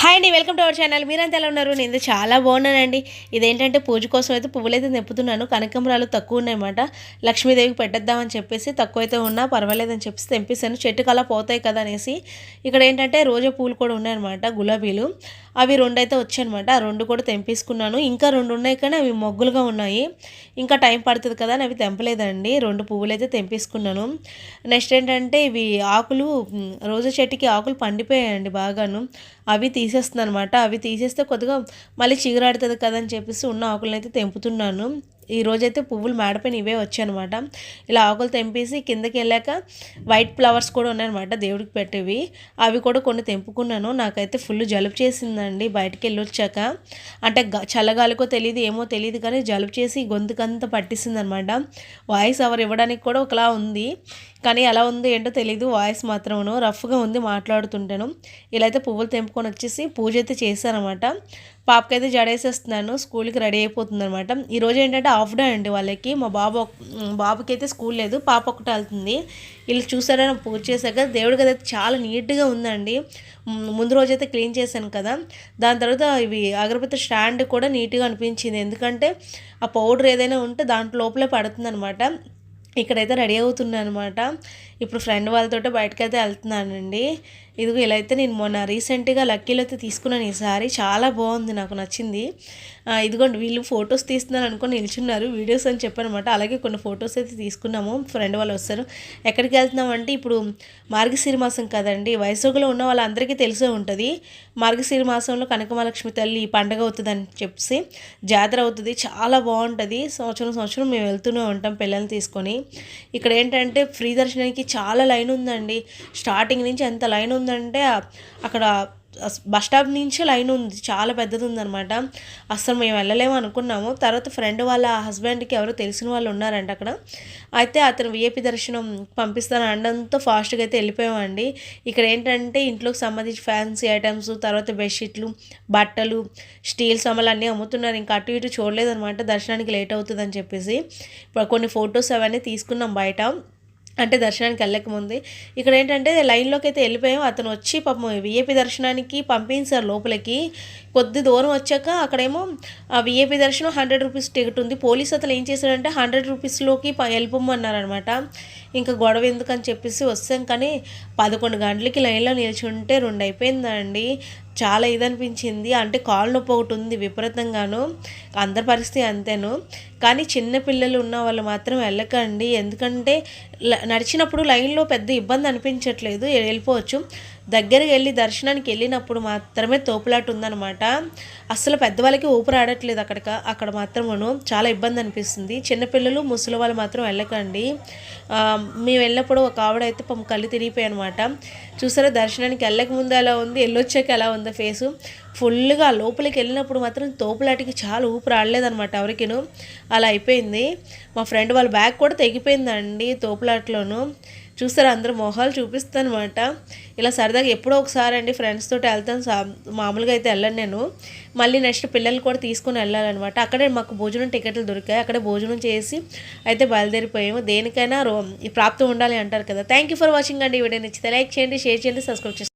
Hi అండి welcome to our channel. మీరంతా ఎలా ఉన్నారు? నేను చాలా బాగున్నానండి. ఇదేంటంటే పూజ కోసం అయితే పువ్వులైతే తెంపుతున్నాను. కనకంబరాలు తక్కువ ఉన్నాయన్నమాట. లక్ష్మీదేవికి పెట్టేద్దామని చెప్పేసి తక్కువ అయితే ఉన్నా పర్వాలేదని చెప్పేసి తెంపిస్తాను చెట్టుకు అలా పోతాయి కదా అనేసి. ఇక్కడ ఏంటంటే రోజా పూలు కూడా ఉన్నాయన్నమాట గులాబీలు. అవి రెండు అయితే వచ్చాయనమాట ఆ రెండు కూడా తెంపేసుకున్నాను. ఇంకా రెండు ఉన్నాయి కానీ అవి మొగ్గులుగా ఉన్నాయి. ఇంకా టైం పడుతుంది కదా అని అవి తెంపలేదండి. రెండు పువ్వులు అయితే తెంపేసుకున్నాను. నెక్స్ట్ ఏంటంటే ఇవి ఆకులు రోజా చెట్టుకి ఆకులు పండిపోయాయండి బాగాను. అవి తీసేస్తున్నాను అనమాట అవి తీసేస్తే కొద్దిగా మళ్ళీ చిగురాడుతుంది కదా అని చెప్పేసి ఉన్న ఆకులను అయితే తెంపుతున్నాను. ఈ రోజైతే పువ్వులు మాడిపోయిన ఇవే వచ్చాయనమాట ఇలా ఆకులు తెంపేసి కిందకి వెళ్ళాక వైట్ ఫ్లవర్స్ కూడా ఉన్నాయన్నమాట దేవుడికి పెట్టేవి. అవి కూడా కొన్ని తెంపుకున్నాను. నాకైతే ఫుల్ జలుబు చేసిందండి బయటకు వెళ్ళి వచ్చాక అంటే చల్లగాలికో తెలియదు ఏమో తెలియదు కానీ జలుబు చేసి గొంతుకంతా పట్టిస్తుంది అనమాట వాయిస్ ఎవరు ఇవ్వడానికి కూడా ఒకలా ఉంది. కానీ ఎలా ఉంది ఏంటో తెలియదు వాయిస్ మాత్రమును రఫ్గా ఉంది మాట్లాడుతుంటాను. ఇలా అయితే పువ్వులు తెంపుకొని వచ్చేసి పూజ అయితే చేశానమాట పాపకైతే జడేసేస్తున్నాను స్కూల్కి రెడీ అయిపోతుంది అనమాట ఈరోజు ఏంటంటే హాఫ్ డే అండి వాళ్ళకి. మా బాబు బాబుకి అయితే స్కూల్ లేదు పాప ఒకటి వెళ్తుంది. వీళ్ళు చూసారని పూజ చేశాక దేవుడి గది అయితే చాలా నీట్గా ఉందండి. ముందు రోజు అయితే క్లీన్ చేశాను కదా. దాని తర్వాత ఇవి అగరబత్తి స్టాండ్ కూడా నీట్గా అనిపించింది. ఎందుకంటే ఆ పౌడర్ ఏదైనా ఉంటే దాంట్లో లోపలే పడుతుంది అనమాట ఇక్కడైతే రెడీ అవుతున్నాను అనమాట. ఇప్పుడు ఫ్రెండ్ వాళ్ళతో బయటకైతే వెళ్తున్నానండి. ఇదిగో ఇలా అయితే నేను మొన్న రీసెంట్గా లక్కీలో అయితే తీసుకున్నాను ఈసారి చాలా బాగుంది నాకు నచ్చింది. ఇదిగోండి వీళ్ళు ఫొటోస్ తీస్తున్నారు అనుకుని నిల్చున్నారు. వీడియోస్ అని చెప్పానమాట. అలాగే కొన్ని ఫొటోస్ అయితే తీసుకున్నాము. ఫ్రెండ్ వాళ్ళు వస్తారు. ఎక్కడికి వెళ్తున్నామంటే ఇప్పుడు మార్గశిర మాసం కదండి. వయసులో ఉన్న వాళ్ళందరికీ తెలిసే ఉంటుంది. మార్గశిర మాసంలో కనకమహాలక్ష్మి తల్లి పండగ అవుతుంది అని చెప్పి జాతర అవుతుంది. చాలా బాగుంటుంది. సంవత్సరం సంవత్సరం మేము వెళ్తూనే ఉంటాం పిల్లల్ని తీసుకొని. ఇక్కడ ఏంటంటే ఫ్రీ దర్శనానికి చాలా లైన్ ఉందండి. స్టార్టింగ్ నుంచి ఎంత లైన్ ఉంది ఉందంటే అక్కడ బస్ స్టాప్ నుంచి లైన్ ఉంది. చాలా పెద్దది ఉందన్నమాట అసలు మేము వెళ్ళలేము అనుకున్నాము. తర్వాత ఫ్రెండ్ వాళ్ళ హస్బెండ్కి ఎవరో తెలిసిన వాళ్ళు ఉన్నారంట అక్కడ. అయితే అతను విఐపి దర్శనం పంపిస్తాను అనడంతో ఫాస్ట్గా అయితే వెళ్ళిపోయామండి. ఇక్కడ ఏంటంటే ఇంట్లోకి సంబంధించి ఫ్యాన్సీ ఐటమ్స్ తర్వాత బెడ్షీట్లు బట్టలు స్టీల్ సామాన్లు అన్నీ అమ్ముతున్నారు. ఇంకా అటు ఇటు చూడలేదన్నమాట దర్శనానికి లేట్ అవుతుందని చెప్పేసి. ఇప్పుడు కొన్ని ఫొటోస్ అవన్నీ తీసుకున్నాం బయట. అంటే దర్శనానికి వెళ్ళకముందే ఇక్కడ ఏంటంటే లైన్లోకి అయితే వెళ్ళిపోయాం. అతను వచ్చి పాపం విఐపి దర్శనానికి పంపించారు లోపలికి. కొద్ది దూరం వచ్చాక అక్కడేమో విఏపీ దర్శనం హండ్రెడ్ రూపీస్ టికెట్ ఉంది. పోలీస్ అతను ఏం చేశాడంటే హండ్రెడ్ రూపీస్లోకి వెళ్ళిపోమన్నారనమాట ఇంకా గొడవ ఎందుకని చెప్పేసి వస్తాం కానీ పదకొండు గంటలకి లైన్లో నిల్చుంటే రెండు అయిపోయిందండి చాలా ఇది అనిపించింది అంటే కాలు నొప్పి ఒకటి ఉంది విపరీతంగాను. అందరి పరిస్థితి అంతేను. కానీ చిన్న పిల్లలు ఉన్న వాళ్ళు మాత్రం వెళ్ళకండి. ఎందుకంటే నడిచినప్పుడు లైన్లో పెద్ద ఇబ్బంది అనిపించట్లేదు. వెళ్ళిపోవచ్చు. దగ్గరికి వెళ్ళి దర్శనానికి వెళ్ళినప్పుడు మాత్రమే తోపులాట ఉందన్నమాట. అసలు పెద్దవాళ్ళకి ఊపిరి ఆడట్లేదు అక్కడ అక్కడ మాత్రమును చాలా ఇబ్బంది అనిపిస్తుంది. చిన్నపిల్లలు ముసలి వాళ్ళు మాత్రం వెళ్ళకండి. మేము వెళ్ళినప్పుడు ఒక ఆవిడ అయితే పాపం కళ్ళు తిరిగిపోయాయి అనమాట చూసారా దర్శనానికి వెళ్ళక ముందు ఎలా ఉంది వెళ్ళొచ్చాక ఎలా ఉందో ఫేసు. ఫుల్గా లోపలికి వెళ్ళినప్పుడు మాత్రం తోపులాటికి చాలా ఊపిరి ఆడలేదన్నమాట ఎవరికిను. అలా అయిపోయింది. మా ఫ్రెండ్ వాళ్ళ బ్యాగ్ కూడా తెగిపోయిందండి తోపులాట్లోను. చూస్తారు? అందరూ మొహాలు చూపిస్తానమాట. ఇలా సరదాగా ఎప్పుడో ఒకసారి అండి ఫ్రెండ్స్ తోటి వెళ్తాను. మామూలుగా అయితే వెళ్ళను నేను. మళ్ళీ నెక్స్ట్ పిల్లల్ని కూడా తీసుకొని వెళ్ళాలన్నమాట. అక్కడే మాకు భోజనం టికెట్లు దొరికాయి. అక్కడే భోజనం చేసి అయితే బయలుదేరిపోయాము. దేనికైనా రో ఈ ప్రాప్తం ఉండాలి అంటారు కదా. థ్యాంక్ యూ ఫర్ వాచింగ్ అండి ఈ వీడియో నచ్చితే. లైక్ చేయండి షేర్ చేయండి సబ్స్క్రైబ్ చేయండి.